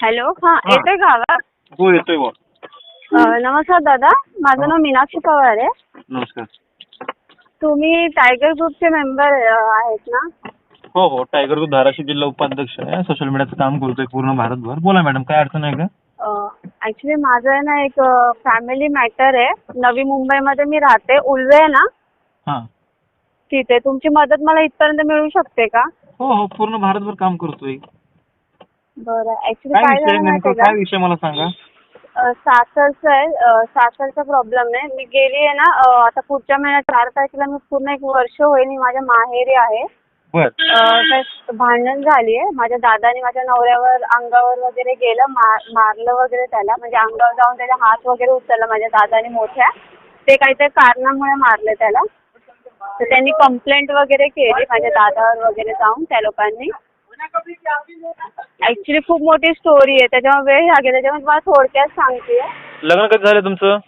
Hello हा हा. येतोय का आवाज? हो येतोय बा अ, नमस्कार दादा माझं नाव मीनाक्षी पवार आहे. नमस्कार. तुम्ही टायगर ग्रुपचे मेंबर आहेत ना? हो हो टायगर ग्रुप धाराशिव जिल्हा उपाध्यक्ष आहे. सोशल मीडियाचं काम करतोय पूर्ण भारतभर. बोला मॅडम काय अडचण आहे का? ऍक्च्युली माझं आहे ना एक फॅमिली मॅटर आहे. नवी मुंबईमध्ये मी राहते. उल्वे आहे ना? हां. तिथे. तुमची मदत मला इथपर्यंत मिळू शकते का? हो हो पूर्ण भारतभर काम करतोय. बरं ऍक्च्युली काय विषय झालं नेमकं? माहितीये काय का विषय मला सांगा. अ, सासरचं आहे अ, सासरचा प्रॉब्लेम आहे. मी गेली आहे ना अ, आता पुढच्या महिन्यात चार तारखेला मी पूर्ण एक वर्ष होईल मी माझ्या माहेरी आहे. बर. अ, काय भांडण झाली आहे. माझ्या दादाने माझ्या नवऱ्यावर अंगावर वगैरे गेलं मार मारलं वगैरे त्याला. म्हणजे अंगावर जाऊन त्याचा हात वगैरे उचलला. माझ्या दादाने मोठ्या. ते काहीतरी कारणामुळे मारले त्याला. तर त्यांनी कंप्लेंट वगैरे केली. माझ्या दादावर वगैरे जाऊन त्या लोकांनी. ऍक्च्युली खूप मोठी स्टोरी आहे. त्याच्यामुळे वेळ लागेल. त्याच्यामुळे तुम्हाला थोडक्यात सांगते. लग्न कधी झालं तुमचं?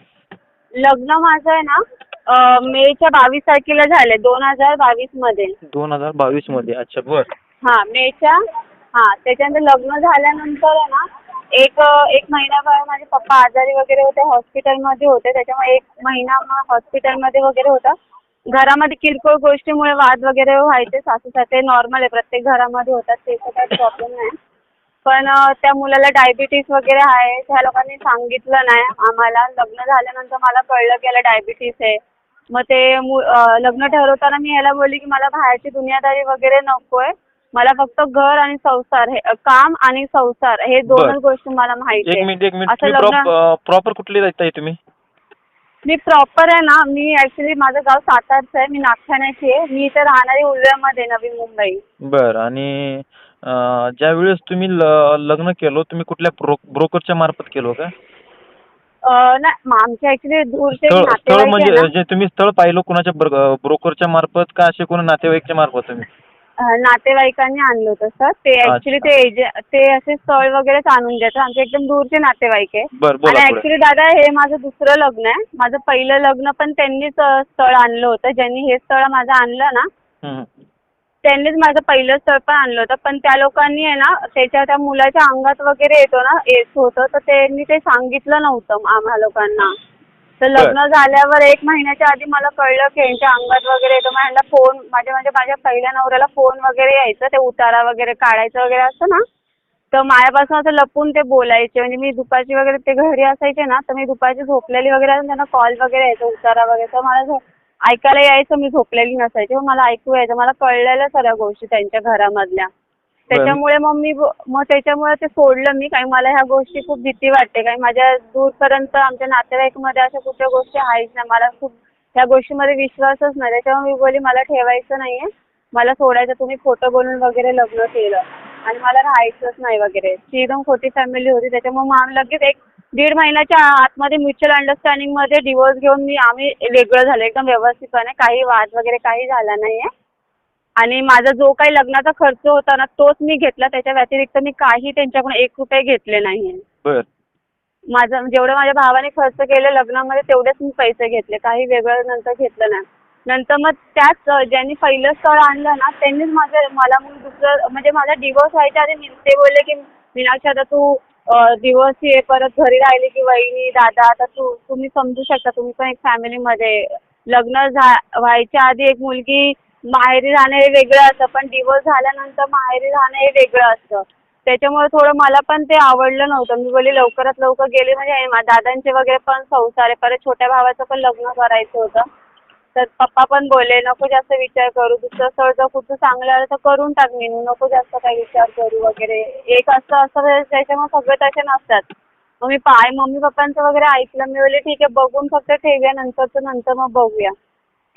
लग्न माझं आहे ना अ, मेच्या बावीस तारखेला झालंय. दोन हजार बावीसमध्ये. दोन हजार बावीसमध्ये. अच्छा बर. हा मेच्या हा त्याच्यानंतर लग्न झाल्यानंतर आहे ना एक एक महिनाभर माझे पप्पा आजारी वगैरे होते हॉस्पिटलमध्ये होते. त्याच्यामुळे एक महिना मग हॉस्पिटलमध्ये वगैरे होता. घरामध्ये किरकोळ गोष्टीमुळे वाद वगैरे व्हायचे सासू सासरे नॉर्मल आहे. प्रत्येक घरामध्ये होतात त्याचा काही प्रॉब्लेम नाही. पण त्या मुलाला डायबिटीस वगैरे आहे त्या लोकांनी सांगितलं नाही आम्हाला. लग्न झाल्यानंतर मला कळलं की याला डायबिटीस आहे. मग ते लग्न ठरवताना मी याला बोलली की मला बाहेरची दुनियादारी वगैरे नको आहे मला फक्त घर आणि संसार हे काम आणि संसार हे दोनच. गोष्टी मला माहिती आहे. असं लग्न प्रॉपर कुठली तुम्ही? मी प्रॉपर आहे ना मी ऍक्च्युली माझं गाव सातारचं आहे मी नागठाण्याची आहे. मी इथे राहणारी उल्ह्यामध्ये नवी मुंबई. बर आणि ज्या वेळेस तुम्ही ल- लग्न केलं तुम्ही कुठल्या ब्रो ब्रोकरच्या मार्फत केलं का? अ, नाही मग आमच्या ऍक्च्युली दूरचे स्थळ स्थळ नातेवाईक आहे म्हणजे ना. जे तुम्ही स्थळ पाहिलं कुणाच्या ब्रोकरच्या मार्फत का असे कोणी नातेवाईकच्या मार्फत तुम्ही? नातेवाईकांनी आणलं होतं सर ते. ऍक्च्युली ते एजे ते असे स्थळ वगैरेच आणून देतात आमचे एकदम दूरचे नातेवाईक आहे. बर आणि पुढे ऍक्च्युली दादा हे माझं दुसरं लग्न आहे. माझं पहिलं लग्न पण त्यांनीच अ, स्थळ आणलं होतं. ज्यांनी हे स्थळ माझं आणलं ना हम्म. त्यांनीच माझं पहिलं स्थळ पण आणलं होतं. पण त्या लोकांनी आहे ना त्याच्या त्या मुलाच्या अंगात वगैरे येतो ना येत होतं. तर त्यांनी ते सांगितलं नव्हतं आम्हा लोकांना. तर लग्न झाल्यावर एक महिन्याच्या आधी मला कळलं की यांच्या अंगात वगैरे येतो. ह्यांना फोन माझ्या म्हणजे माझ्या पहिल्या नवऱ्याला फोन वगैरे यायचं ते उतारा वगैरे काढायचं वगैरे असतं ना. तर माझ्यापासून असं लपून ते बोलायचे. म्हणजे मी दुपारची वगैरे ते घरी असायचे ना तर मी दुपारची झोपलेली वगैरे असून त्यांना कॉल वगैरे यायचा उतारा वगैरे. तर मला ऐकायला यायचं मी झोपलेली नसायची. मला ऐकू यायचं. मला कळलेल्या सगळ्या गोष्टी त्यांच्या घरामधल्या. त्याच्यामुळे मग मी मग त्याच्यामुळे ते सोडलं मी. काही मला ह्या गोष्टी खूप भीती वाटते. काही माझ्या दूरपर्यंत आमच्या नातेवाईकमध्ये अशा कुठल्या गोष्टी आहेच नाही मला खूप ह्या गोष्टीमध्ये विश्वासच नाही. त्याच्यामुळे मी बोली मला ठेवायचं नाहीये. मला सोडायचं. तुम्ही खोटं बोलून वगैरे लग्न केलं आणि मला राहायचंच नाही वगैरे. ती एकदम खोटी फॅमिली होती. त्याच्यामुळे मग आम्ही लगेच एक दीड महिन्याच्या आतमध्ये म्युच्युअल अंडरस्टँडिंगमध्ये डिवोर्स घेऊन मी आम्ही वेगळं झालो. एकदम व्यवस्थितपणे. काही वाद वगैरे काही झाला नाहीये. आणि माझा जो काही लग्नाचा खर्च होता ना तोच मी घेतला. त्याच्या व्यतिरिक्त मी काही त्यांच्याकडून एक रुपये घेतले नाही बर. माझं जेवढं माझ्या भावाने खर्च केले लग्नामध्ये तेवढेच मी पैसे घेतले. काही वेगळं नंतर घेतलं नाही. नंतर मग त्याच ज्यांनी पहिलं स्थळ आणलं ना त्यांनीच माझं मला मग दुसरं म्हणजे माझा डिवोर्स व्हायच्या आधी ते बोलले की मीनाक्षी आता तू दिवस ये परत घरी राहिली की वहिनी दादा आता तू तुम्ही समजू शकता तुम्ही पण एक फॅमिलीमध्ये लग्न झा व्हायच्या आधी एक मुलगी माहेरी राहणं हे वेगळं असतं पण डिवोर्स झाल्यानंतर माहेरी राहणं हे वेगळं असतं. त्याच्यामुळे थोडं मला पण ते आवडलं नव्हतं. मी बोलली लवकरात लवकर गेले म्हणजे दादांचे वगैरे पण संसार आहे. परत छोट्या भावाचं पण लग्न करायचं होतं. तर पप्पा पण बोलले नको जास्त विचार करू. दुसरं स्थळ जर कुठं चांगलं आलं तर करून टाक मी नको जास्त काही विचार करू वगैरे. एक असं असं म्हणजे त्याच्यामुळे सगळे तसे नसतात. मग मी पाय मम्मी पप्पांचं वगैरे ऐकलं. मी बोलले ठीक आहे बघून फक्त ठेवूया. नंतरचं नंतर मग बघूया.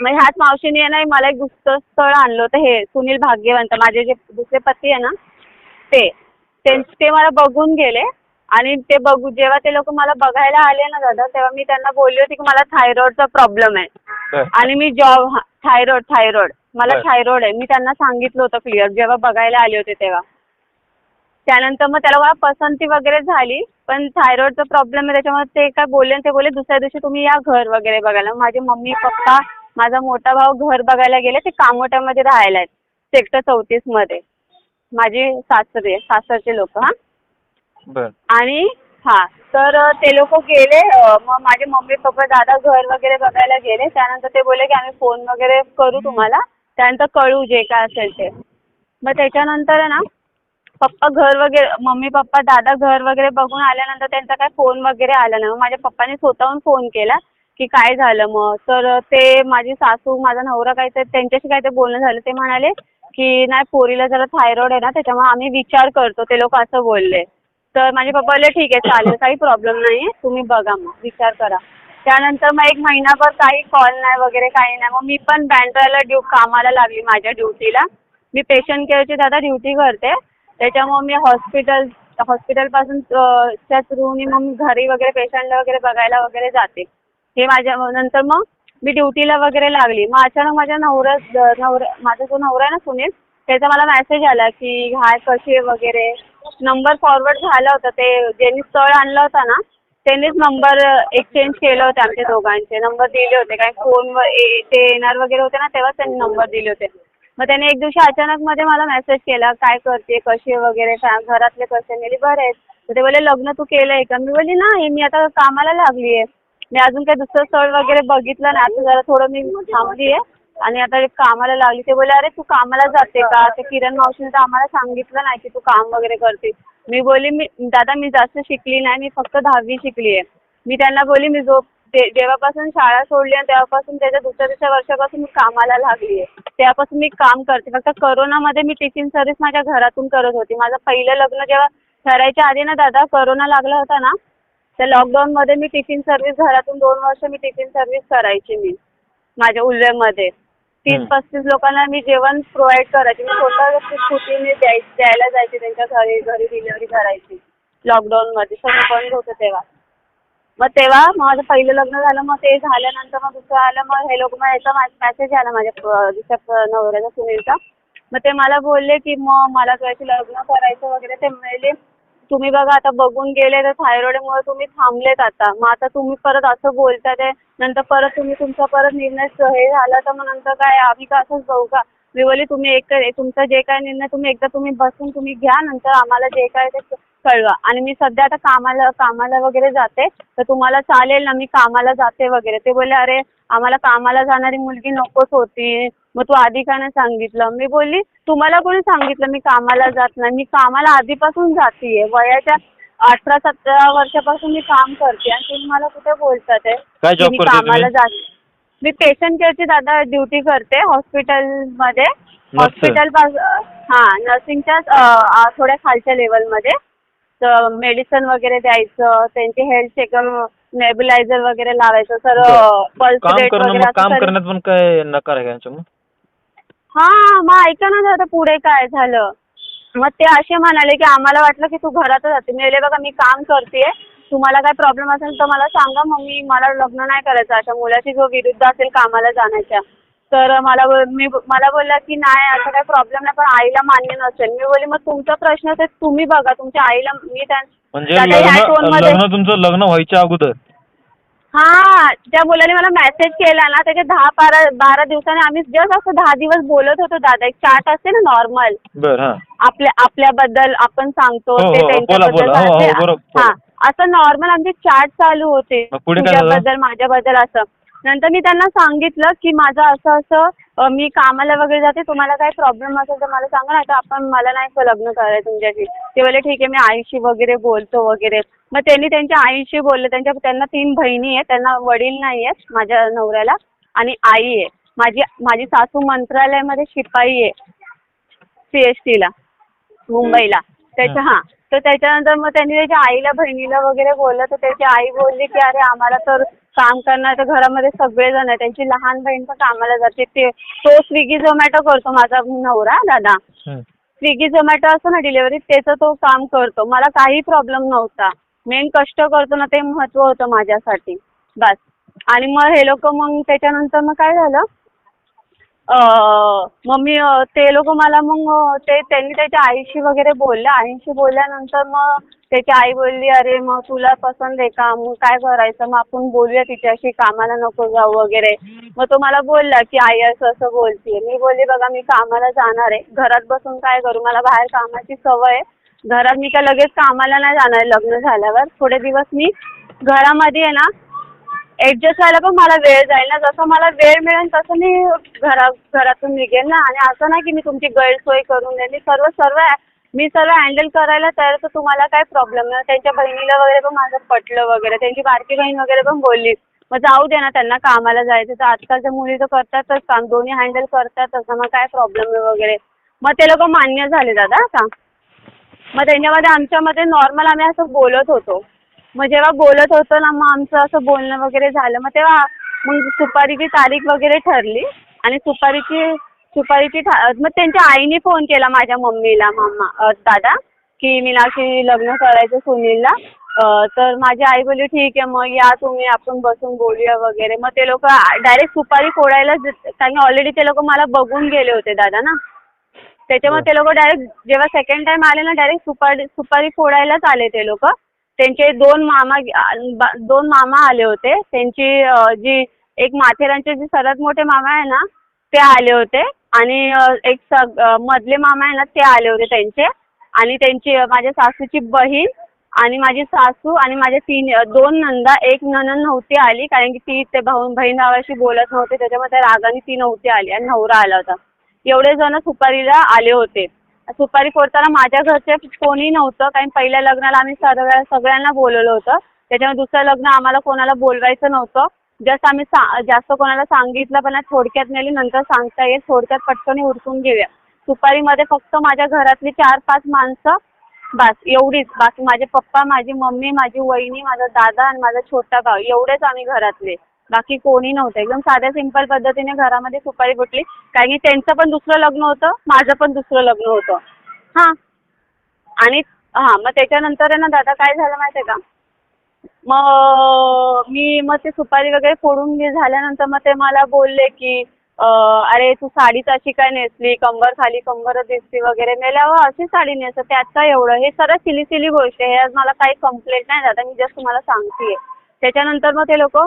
मग ह्याच मावशीने ना मला एक दुसरं स्थळ आणलं होतं हे सुनील भाग्यवंत माझे जे दुसरे पती आहे ना ते ते ते मला बघून गेले. आणि ते बघू जेव्हा ते लोक मला बघायला आले ना दादा तेव्हा मी त्यांना बोलली होती की मला थायरॉइडचा प्रॉब्लेम आहे. आणि मी जॉब थायरॉइड थायरॉइड मला. थायरॉइड आहे. मी त्यांना सांगितलं होतं क्लिअर जेव्हा बघायला आले होते तेव्हा. त्यानंतर मग त्याला मला पसंती वगैरे झाली पण थायरॉइडचा प्रॉब्लेम आहे त्याच्यामुळे ते काय बोलले ते बोलले दुसऱ्या दिवशी तुम्ही या घर वगैरे बघायला. माझे मम्मी पप्पा माझा मोठा भाऊ घर बघायला गेले ते कामोट्यामध्ये राहायला आहेत. सेक्टर चौतीसमध्ये माझी सासरे सासरचे लोक हां. बर. आणि हा तर ते लोक गेले मग माझे मम्मी पप्पा दादा घर वगैरे बघायला गेले. त्यानंतर ते बोलले की आम्ही फोन वगैरे करू तुम्हाला. त्यानंतर कळू जे काय असेल ते. मग त्याच्यानंतर ना पप्पा घर वगैरे मम्मी पप्पा दादा घर वगैरे बघून आल्यानंतर त्यांचा काय फोन वगैरे आला नाही. मग माझ्या पप्पाने स्वतःहून फोन केला. की काय झालं मग? तर ते माझी सासू माझा नवरा काहीतरी त्यांच्याशी काहीतरी बोलणं झालं ते म्हणाले की नाही पोरीला जरा थायरॉइड आहे ना त्याच्यामुळे आम्ही विचार करतो ते लोक असं बोलले. तर माझे पप्पा बोलले ठीक आहे चालेल काही प्रॉब्लेम नाही तुम्ही बघा मग विचार करा. त्यानंतर मग एक महिनाभर काही कॉल नाही वगैरे काही नाही. मग मी पण बँड्राला ड्यू कामाला लागली माझ्या ड्युटीला मी पेशंट केअरची दादा ड्युटी करते. त्याच्यामुळे मी हॉस्पिटल हॉस्पिटलपासून च्या थ्रूनी मग घरी वगैरे पेशंटला वगैरे बघायला वगैरे जाते. हे माझ्या नंतर मग मी ड्युटीला वगैरे लागली. मग अचानक माझ्या नवरा नवरा माझा जो नवरा आहे ना सुनील त्याचा मला मेसेज आला की हाय कशी वगैरे? नंबर फॉरवर्ड झाला होता. ते ज्यांनी स्थळ आणलं होता ना त्यांनीच नंबर एक्सचेंज केले होते आमच्या दोघांचे. नंबर दिले होते. काय फोन ते येणार वगैरे होते ना तेव्हाच त्यांनी नंबर दिले होते. मग त्याने एक दिवशी अचानक मध्ये मला मेसेज केला काय करते कशी वगैरे? काय? घरातले कसे? मिली बरे आहेत तर ते बोलले लग्न तू केलंय का? मी बोलली नाही. मी आता कामाला लागली आहे मी अजून काही दुसरं स्थळ वगैरे बघितलं नाही. आता जरा थोडं मी थांबली आहे आणि आता कामाला लागली ते बोलले अरे तू कामाला जाते का? ते किरण मावशीने तर आम्हाला सांगितलं नाही की तू काम वगैरे करते मी बोलली मी दादा मी जास्त शिकली नाही. मी फक्त दहावी शिकली आहे मी त्यांना बोलली मी जो जेव्हापासून शाळा सोडली आणि तेव्हापासून त्याच्या दुसऱ्या दुसऱ्या वर्षापासून मी कामाला लागली आहे तेव्हापासून मी काम करते. फक्त करोनामध्ये मी टिफिन सर्व्हिस माझ्या घरातून करत होती. माझं पहिलं लग्न जेव्हा ठरायच्या आधी ना दादा करोना लागला होता ना त्या लॉकडाऊनमध्ये मी टिफिन सर्व्हिस घरातून दोन वर्ष मी टिफिन सर्व्हिस करायची मी माझ्या उल्ह्यामध्ये तीस. पस्तीस लोकांना मी जेवण प्रोव्हाइड करायची. मी स्वतः स्कूटीने द्याय द्यायला जायचे त्यांच्या घरी घरी डिलिव्हरी करायची लॉकडाऊनमध्ये सगळं बंद होतं तेव्हा. मग तेव्हा माझं पहिलं लग्न झालं मग ते झाल्यानंतर मग दुसरं आलं मग हे लोक मग याचा मेसेज आला माझ्या दुसऱ्या नवऱ्याचा सुनीलचा. मग ते मला बोलले की मग मला तुझ्याशी लग्न करायचं वगैरे ते म्हणले तुम्ही बघा आता बघून गेले तर थायरॉइडमुळे तुम्ही थांबलेत आता. मग आता तुम्ही परत असं बोलता ते नंतर परत तुम्ही तुमचा परत निर्णय हे झाला तर मग नंतर काय? आम्ही का असंच बघू का? मी बोलली तुम्ही एक तुमचा जे काय निर्णय तुम्ही एकदा तुम्ही बसून तुम्ही घ्या नंतर आम्हाला जे काय ते कळवा. आणि मी सध्या आता कामाला कामाला वगैरे जाते तर तुम्हाला चालेल ना मी कामाला जाते वगैरे. ते बोलले अरे आम्हाला कामाला जाणारी मुलगी नकोच होती. मग तू आधी का नाही सांगितलं? मी बोलली तुम्हाला कोणी सांगितलं? मी कामाला जात नाही. मी कामाला आधीपासून जातीये. वयाच्या अठरा सतरा वर्षापासून मी काम करते आणि तुम्ही मला कुठे बोलतात काय job मी करते कामाला तुम्ही? जात मी पेशंट केअरची दादा ड्युटी करते हॉस्पिटलमध्ये Nurse. हॉस्पिटल हां नर्सिंगच्या थोड्या खालच्या लेवलमध्ये तर मेडिसिन वगैरे द्यायचं त्यांची हेल्थ चेकअप नेबुलायझर वगैरे लावायचं. सर बरं. पल्स काम रेट करणं वगैरे मग असं काम सर्व- करण्यात पण काय नकार आहे का हां मग ऐका ना दादा पुढे काय झालं? मग ते असे म्हणाले की आम्हाला वाटलं की तू घरातच जाते मी बघा मी काम करते तुम्हाला काय प्रॉब्लेम असेल तर मला सांगा मग. मी मला लग्न नाही करायचं. अशा मुलाची जो विरुद्ध असेल कामाला जाण्याच्या. तर मला मी मला बोलला की नाही असं काही प्रॉब्लेम नाही पण आईला मान्य नसेल. मी बोलली मग तुमचा प्रश्न ते तुम्ही बघा. तुमच्या आईला मी त्या म्हणजे लग्न तुमचं लग्न व्हायच्या अगोदर. हा त्या मुलाने मला मेसेज केला ना त्याच्या दहा बारा बारा दिवसाने आम्ही जस्ट असं दहा दिवस बोलत होतो दादा एक चाट असते ना नॉर्मल बर हा आपल्या आपल्याबद्दल आपण सांगतो हो, ते हो, बोला, त्यांच्याबद्दल बोला. हो, हो, सांगते. बरोबर, हा बोला. असं नॉर्मल आमचे चॅट चालू होते मग पुढे काय झालं? तुझ्याबद्दल माझ्याबद्दल असं नंतर मी त्यांना सांगितलं की माझं असं असं अं, मी कामाला वगैरे जाते तुम्हाला काही प्रॉब्लेम असेल तर मला सांगा नाही तर आपण मला नाही का लग्न करायचं तुमच्याशी ते बोलले ठीक आहे मी आईशी वगैरे बोलतो वगैरे मग त्यांनी त्यांच्या आईशी बोलले. त्यांच्या त्यांना तीन बहिणी आहेत. त्यांना वडील नाही आहेत माझ्या नवऱ्याला आणि आई आहे. माझी माझी सासू मंत्रालयामध्ये शिपाई आहे. सी एस टीला मुंबईला. त्याच्या हां. तर त्याच्यानंतर मग त्यांनी त्याच्या आईला बहिणीला वगैरे बोललं. तर त्याची आई बोलली की अरे आम्हाला तर काम करणार तर घरामध्ये सगळेजण आहे त्यांची लहान बहीण पण कामाला जाते. ते तो स्विगी झोमॅटो करतो माझा नवरा दादा. स्विगी झोमॅटो असतो ना डिलिव्हरी त्याचं तो काम करतो. मला काही प्रॉब्लेम नव्हता. मेन कष्ट करतो ना ते महत्त्व होतं माझ्यासाठी. बस. आणि मग हे लोक मग त्याच्यानंतर मग काय झालं? मग मी ते लोक मला मग ते त्यांनी त्याच्या आईशी वगैरे बोलले. आईशी बोलल्यानंतर मग त्याची आई बोलली अरे मग तुला पसंत आहे का? मग काय करायचं? मग आपण बोलूया तिच्याशी कामाला नको जाऊ वगैरे. मग तो मला बोलला की आई असं असं बोलतीये. मी बोलली बघा मी कामाला जाणार आहे. घरात बसून काय करू? मला बाहेर कामाची सवय आहे. घरात मी काय लगेच कामाला नाही जाणार लग्न झाल्यावर. थोडे दिवस मी घरामध्ये आहे ना ऍडजस्ट व्हायला पण मला वेळ जाईल ना जसं मला वेळ मिळेल तसं मी घरा घरातून निघेल ना. आणि असं नाही की मी तुमची गैरसोय करून देईल. मी सर्व सर्व मी सर्व हँडल करायला तयार तर तुम्हाला काय प्रॉब्लेम नाही. त्यांच्या बहिणीला वगैरे पण माझं पटलं वगैरे. त्यांची बारकी बहीण वगैरे पण बोलली. मग जाऊ दे ना त्यांना कामाला जायचं. तर आजकालच्या मुली तर करतातच काम. दोन्ही हँडल करतातच. तसं मग काय प्रॉब्लेम आहे वगैरे? मग ते लोक मान्य झाले दादा का मग त्याच्यामध्ये आमच्यामध्ये नॉर्मल आम्ही असं बोलत होतो. मग जेव्हा बोलत होतो ना मग आमचं असं बोलणं वगैरे झालं. मग तेव्हा मग सुपारीची तारीख वगैरे ठरली आणि सुपारीची सुपारीची ठा मग त्यांच्या आईने फोन केला माझ्या मम्मीला मम्मा दादा की मीनाक्षी लग्न करायचं सुनीलला. तर माझी आई बोलली ठीक आहे मग या तुम्ही आपण बसून बोलूया वगैरे. मग ते लोक डायरेक्ट सुपारी फोडायला कारण ऑलरेडी ते लोक मला बघून गेले होते दादा ना. त्याच्यामुळे ते लोक डायरेक्ट जेव्हा सेकंड टाइम आले ना डायरेक्ट सुपारी सुपारी फोडायलाच आले ते लोक. त्यांचे दोन मामा दोन मामा आले होते. त्यांची जी एक माथेरानचे जे सर्वात मोठे मामा आहे ना ते आले होते. आणि एक सग मधले मामा आहे ना ते आले होते त्यांचे. आणि त्यांची माझ्या सासूची बहीण आणि माझी सासू आणि माझ्या तीन दोन नंदा एक नणंद नव्हती आली. कारण की ती ते भाऊ बहीण भावाशी बोलत नव्हते. त्याच्यामुळे त्या रागाने ती नव्हती आली आणि नवरा आला होता. एवढे जण सुपारीला आले होते. सुपारी फोडताना माझ्या घरचे कोणी नव्हतं. कारण पहिल्या लग्नाला आम्ही सर्व सगळ्यांना बोलवलं होतं. त्याच्यामुळे दुसरं लग्न आम्हाला कोणाला बोलवायचं नव्हतं. जस्ट आम्ही सा जास्त कोणाला सांगितलं पण थोडक्यात नेली. नंतर सांगता येईल. थोडक्यात पटकन उरकून घेऊया. सुपारीमध्ये फक्त माझ्या घरातली चार पाच माणसं. बस एवढीच. बाकी माझे पप्पा माझी मम्मी माझी वहिनी माझा दादा आणि माझा छोटा भाऊ. एवढेच आम्ही घरातले. बाकी कोणी नव्हतं. एकदम साध्या सिंपल पद्धतीने घरामध्ये सुपारी फुटली कारण की त्यांचं पण दुसरं लग्न होतं माझं पण दुसरं लग्न होतं. हां. आणि हां मग त्याच्यानंतर आहे ना दादा काय झालं माहिती आहे का? मग मी मग ते सुपारी वगैरे फोडून घे झाल्यानंतर मग ते मला बोलले की अरे तू साडीच अशी काय नेसली? कंबर खाली कंबर दिसते वगैरे. मेल्या अशी साडी नेसत त्याचा एवढं. हे सगळं सिली सिली गोष्ट आहे. आज मला काही कंप्लेंट नाही दादा. मी जस्ट तुम्हाला सांगते त्याच्यानंतर मग ते लोक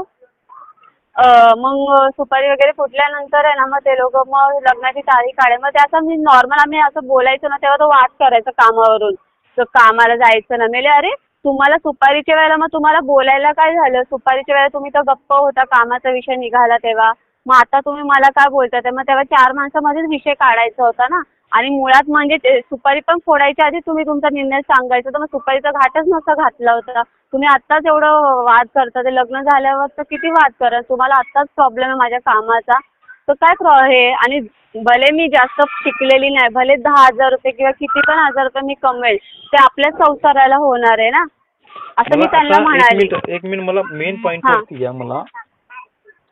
मग सुपारी वगैरे फुटल्यानंतर आहे ना मग ते लोक मग लग्नाची तारीख काढे मग ते असं मी नॉर्मल आम्ही असं बोलायचो ना तेव्हा तो वाद करायचा कामावरून. तर कामाला जायचं ना. मेले अरे तुम्हाला सुपारीच्या वेळेला मग तुम्हाला बोलायला काय झालं? सुपारीच्या वेळेला तुम्ही तर गप्प होता कामाचा विषय निघाला तेव्हा. मग आता तुम्ही मला काय बोलता ते मग तेव्हा चार माणसामध्येच विषय काढायचा होता ना. आणि मुळात म्हणजे सुपारी पण फोडायच्या आधी तुम्ही तुमचा निर्णय सांगायचा. तर मग सुपारीचा घाटच नसता घातला होता. तुम्ही आत्ताच एवढं वाद करता. ते लग्न झाल्यावर तर किती वाद करा तुम्हाला आत्ताच प्रॉब्लेम आहे माझ्या कामाचा. तर काय हे आणि भले मी जास्त शिकलेली नाही भले दहा हजार रुपये किंवा किती पण हजार रुपये मी कमवेल ते आपल्याच संसाराला होणार आहे ना? असं मी त्यांना म्हणाले. एक मिनिट मला मेन या मला.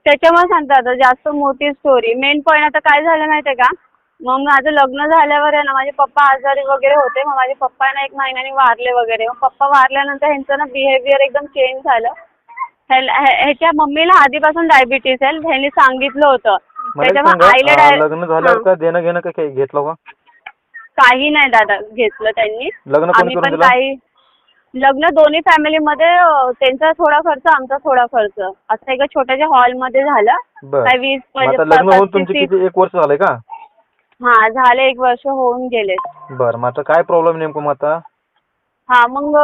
त्याच्यामुळे सांगता आता जास्त मोठी स्टोरी मेन पॉईंट आता काय झालं माहिती आहे का? मग माझं लग्न झाल्यावर आहे ना माझे पप्पा आजारी वगैरे होते. मग माझे पप्पा ना एक महिन्याने वारले वगैरे. मग पप्पा वारल्यानंतर ह्यांचं ना बिहेवियर एकदम चेंज झालं. ह्याला- ह्या- ह्याच्या मम्मीला आधीपासून डायबिटीस आहे. ह्यांनी सांगितलं होतं. मला एक त्याच्यामुळे सांगा आईला अं, डाय- लग्न झाल्यावर हां. का देणं घेणं काय काही घेतलं का? काही नाही दादा घेतलं त्यांनी. लग्न कोणी आम्ही करून पण दिलं? काही लग्न दोन्ही फॅमिलीमध्ये अं, त्यांचा थोडा खर्च आमचा थोडा खर्च. असं एका छोट्याशा हॉलमध्ये झालं. बर. काय वीस मग आता म्हणजे लग्न होऊन पस्तीस- तुमचे किती एक वर्ष झालंय का? हा झाले एक वर्ष होऊन गेले. बर मग आता काय प्रॉब्लेम नेमकं मग आता? हा मग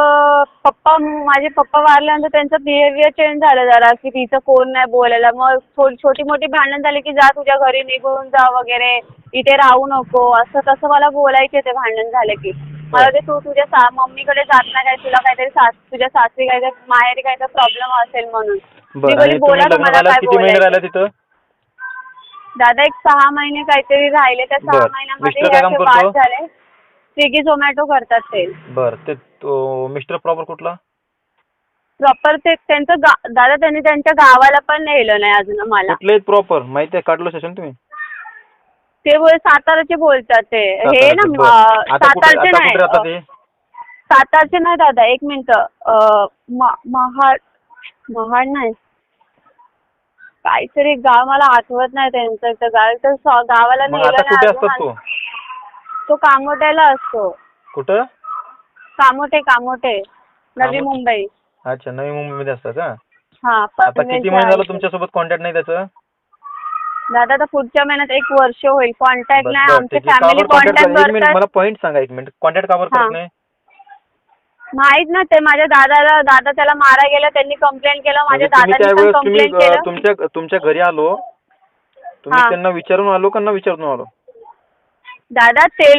पप्पा माझे पप्पा वारल्यानंतर त्यांचं बिहेवियर चेंज झालं जरा की तिचं कोण नाही बोलायला. मग थोडी छोटी मोठी भांडण झाली की जा तुझ्या घरी निघून जा वगैरे. इथे राहू नको. असं तसं मला बोलायचे ते भांडण झाले की. मला ते तू तुझ्या सा मम्मीकडे जात नाही काय तुला काहीतरी सास तुझ्या सासरी काहीतरी माहेरी काहीतरी प्रॉब्लेम असेल म्हणून. बर आणि बोला तुम्ही तुम्हाला काय किती महिने बोलायचं? राहिला तिथं? दादा एक सहा महिने काहीतरी राहिले त्या सहा बरं. महिन्यामध्ये मिस्टर काय काम असे करतो? वाद झाले. स्विगी झोमॅटो करतात ते. बर ते तो मिस्टर प्रॉपर कुठला? प्रॉपर ते त्यांचं गा दादा त्यांनी त्यांच्या गावाला पण नेलं नाही अजून मला. कुठले प्रॉपर माहिती आहे काढलं सेशन तुम्ही? ते बोल साताराचे बोलतात ते. हे ना सातारचे, बरं. अं, आता कुठे सातारचे आता कुठे राहतात नाही अं, सातारचे नाही दादा एक मिनिट. महाड महाड नाही. काहीतरी गाव मला आठवत नाही त्यांचं ते गाव तर स- गावाला मग आता कुठे असतात तो? तो कामोट्याला असतो. कुठं? कामोटे कामोटे. नवी. मुंबई. अच्छा नवी मुंबईमध्ये असतात का? हा आता किती महिने झालं. तुमच्यासोबत कॉन्टॅक्ट नाही त्याचं? दादा आता पुढच्या महिन्यात एक वर्ष होईल. कॉन्टॅक्ट बरं, नाही. बरं, आमचे ठीक आहे. फॅमिली का बरं contact कॉन्टॅक्ट करत- एक मिनिट करतात. मला पॉईंट सांगा एक मिनिट कॉन्टॅक्ट का बरं हां. करत नाही? माहीत ना ते माझ्या दादाला दादा त्याला मारा गेला त्यांनी कंप्लेंट केलं माझ्या म्हणजे तुम्ही दादाने पण त्यावेळेस तुम्ही कंप्लेंट अं, केलं तुमच्या तुमच्या घरी आलो. तुम्ही हा. त्यांना विचारून आलो का न विचारून आलो? दादा ते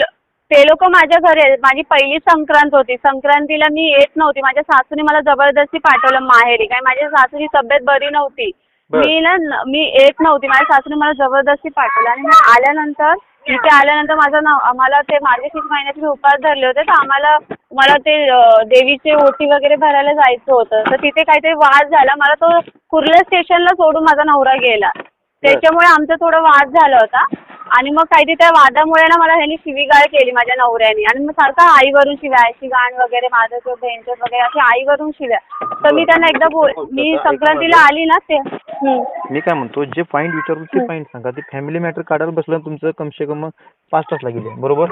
ते लोक माझ्या घरी आहेत. माझी पहिली संक्रांत होती. संक्रांतीला मी येत नव्हती. माझ्या सासूने मला जबरदस्ती पाठवलं माहेरी. काय माझ्या सासूची तब्येत बरी नव्हती. बर. मी ना न- मी येत नव्हती. माझ्या सासूने मला जबरदस्ती पाठवलं. आणि मी आल्यानंतर इथे आल्यानंतर माझं नाव आम्हाला ते माझे तीस महिन्याचे उपास धरले होते तर आम्हाला मला ते देवीचे ओटी वगैरे भरायला जायचं होतं. तर तिथे काहीतरी वाद झाला. मला तो कुर्ला स्टेशनला सोडून माझा नवरा गेला. त्याच्यामुळे आमचा थोडा वाद झाला होता. आणि मग काहीतरी त्या वादामुळे ना मला ह्यांनी शिवीगाळ केली माझ्या नवऱ्याने. आणि मग सारखं आईवरून शिव्या आईची गाण वगैरे माझं तो बेंचर वगैरे अशी आईवरून शिव्या. तर मी त्यांना एकदा बोल मी संक्रांतीला आली ना ते. मी काय म्हणतो जे पॉईंट विचारू ते हं. पॉईंट सांगा. ते फॅमिली मॅटर काढायला बसलं तुमचं कमसे कम पाच तास लागेल बरोबर?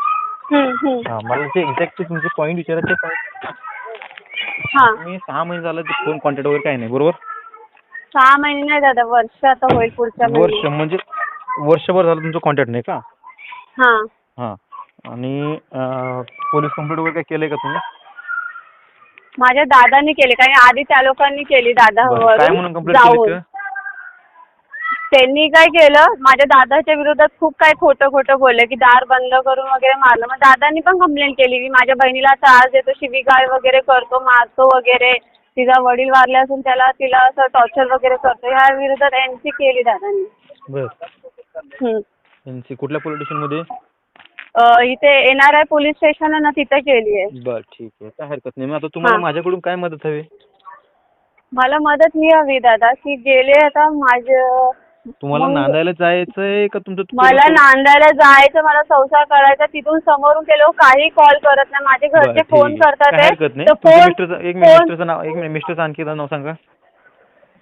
हं, हं. हा मला जे एक्झॅक्ट तुमचे पॉईंट विचारा ते पॉईंट हां. मी सहा महिने झालं ते फोन कॉन्टॅक्ट वगैरे काही नाही बरोबर? सहा महिने नाही दादा वर्ष आता होईल पुढच्या वर्ष म्हणजे वर्षभर झालं तुमचं कॉन्टॅक्ट नाही का? हां. हां. आणि पोलीस कंप्लेंट वगैरे काय केलंय का तुम्ही? माझ्या दादानी केली कारण आधी त्या लोकांनी केली दादा. काय म्हणून कंप्लेंट त्यांनी काय केलं? माझ्या दादाच्या विरोधात खूप काय खोटं खोटं बोलले की दार बंद करून वगैरे मारलं. मग दादांनी पण कंप्लेंट केली की माझ्या बहिणीला त्रास देतो शिवीगाळ वगैरे करतो मारतो वगैरे. तिचा वडील वारले असून त्याला तिला असं टॉर्चर वगैरे करतो. ह्या विरोधात एनसी केली दादांनी. बर. यांची कुठल्या पोलीस स्टेशनमध्ये अं, इथे N R I police station आहे ना तिथे केली आहे. बर ठीक आहे. काय हरकत नाही. मग आता तुम्हाला हां. माझ्याकडून काय मदत हवी? मला मदत ही हवी दादा की गेले आता माझं तुम्हाला नांदायला जायचंय का तुमचं मला नांदायला जायचं मला संसार करायचा तिथून समोरून केलं काही कॉल करत नाही. माझे घरचे फोन. करतात काय. हरकत नाही. तर तुमच्या फोन मिस्टरचं एक मिनिट फोन- मिस्टरचं नाव एक मिनिट मिस्टरचं आणखी एकदा नाव सांगा.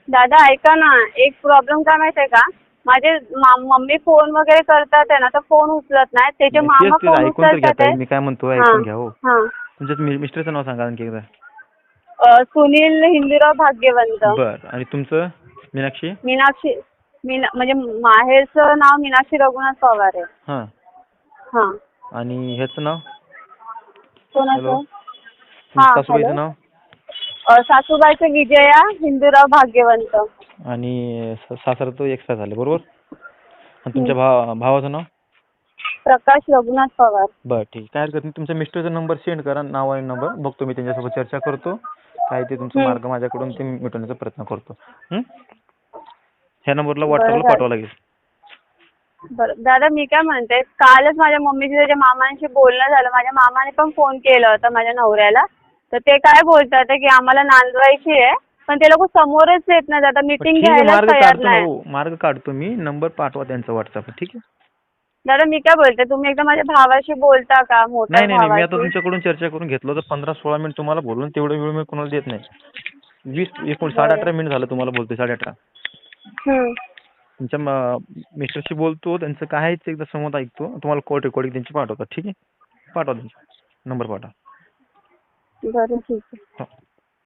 दादा ऐका ना. एक प्रॉब्लेम काय माहितीये का? माझे मम्मी फोन वगैरे करतात आहे ना तर फोन उचलत नाही. त्याचे तेच- मामा तेच फोन ऐकून तर उचलतात आहे. मी काय म्हणतो ऐकून घ्या हो. हां. तुमच्या मि- मिस्टरचं नाव सांगा आणखी एकदा. अं, सुनील हिंदीराव भाग्यवंत. बर. आणि तुमचं? मीनाक्षी? मीनाक्षी. मीना म्हणजे माहेरचं नाव मीनाक्षी रघुनाथ पवार आहे. हां. हां. आणि ह्याचं नाव? कोणाचं? हां, सासूबाईचं हॅलो. नाव? अं, सासूबाईचं विजया हिंदूराव भाग्यवंत. आणि स- सासरं तो एक्सपायर झाले बरोबर? आणि तुमच्या भावा भावाचं नाव? प्रकाश रघुनाथ पवार. बरं ठीक काय हरकत नाही. तुमच्या मिस्टरचा नंबर सेंड करा नाव आणि नंबर. बघतो मी त्यांच्यासोबत चर्चा करतो. काय ते तुमचा. मार्ग माझ्याकडून ते मिटवण्याचा प्रयत्न करतो. हं? ह्या नंबरला बरं व्हॉट्सअपला. पाठवा लागेल बरं दादा मी काय म्हणते कालच माझ्या मम्मीशी त्याच्या मामांशी बोलणं झालं. माझ्या मामाने पण फोन केला होता माझ्या नवऱ्याला. तर ते काय बोलतात की आम्हाला नांदवायची आहे पण ते लोक समोरच येत नाही आता मीटिंग ठीक आहे, घ्यायला मार्ग तयार काढतो ना नाही हो. मार्ग काढतो मी. नंबर पाठवा त्यांचा व्हॉट्सअप ठीक आहे? दादा मी काय बोलते तुम्ही एकदा माझ्या भावाशी बोलता का? मोठ्या नाही नाही नाही, मी आता भावाशी. तुमच्याकडून चर्चा करून घेतलं तर पंधरा सोळा मिनिट तुम्हाला बोलून तेवढं वेळ मी कोणाला देत नाही. वीस एकूण साडे अठरा मिनिट झालं तुम्हाला बोलतोय साडे अठरा. तुमच्या मिस्टरशी बोलतो त्यांचं काय आहे ते एकदा समोर ऐकतो. तुम्हाला कॉल रेकॉर्डिंग त्यांची पाठवतात ठीक आहे? पाठवा त्यांचा. नंबर पाठवा. बरं ठीक आहे. हो.